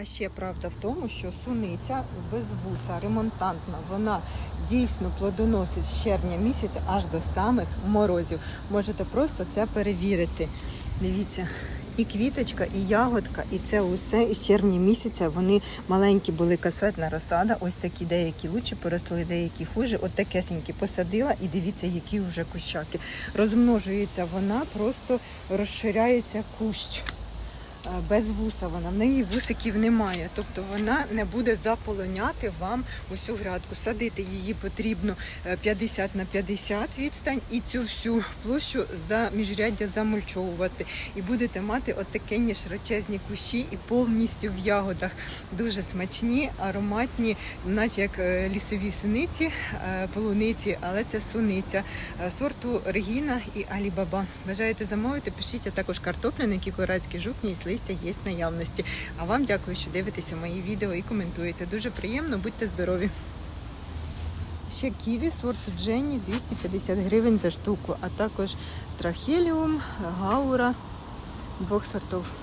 А ще правда в тому, що суниця без вуса, ремонтантна, вона дійсно плодоносить з червня місяця аж до самих морозів. Можете просто це перевірити. Дивіться. І квіточка, і ягодка, і це усе із червня місяця. Вони маленькі були касетна розсада. Ось такі деякі лучше поросли, деякі хуже. От такесенькі посадила, і дивіться, які вже кущаки. Розмножується вона, просто розширяється кущ. Е, Без вуса вона, в неї вусиків немає, тобто вона не буде заполоняти вам усю грядку. Садити її потрібно е, 50 на 50 відстань і цю всю площу за міжряддя замульчовувати. І будете мати отакенні широчезні кущі і повністю в ягодах. Дуже смачні, ароматні, наче як е, лісові суниці, е, полуниці, але це суниця е, сорту Регіна і Алібаба. Бажаєте замовити, пишіть, а також картопляники, корацькі жукні і листя є наявності. А вам дякую, що дивитеся мої відео і коментуєте. Дуже приємно, будьте здорові. Ще ківі сорту Дженні 250 гривень за штуку, а також трахеліум, гаура двох сортів.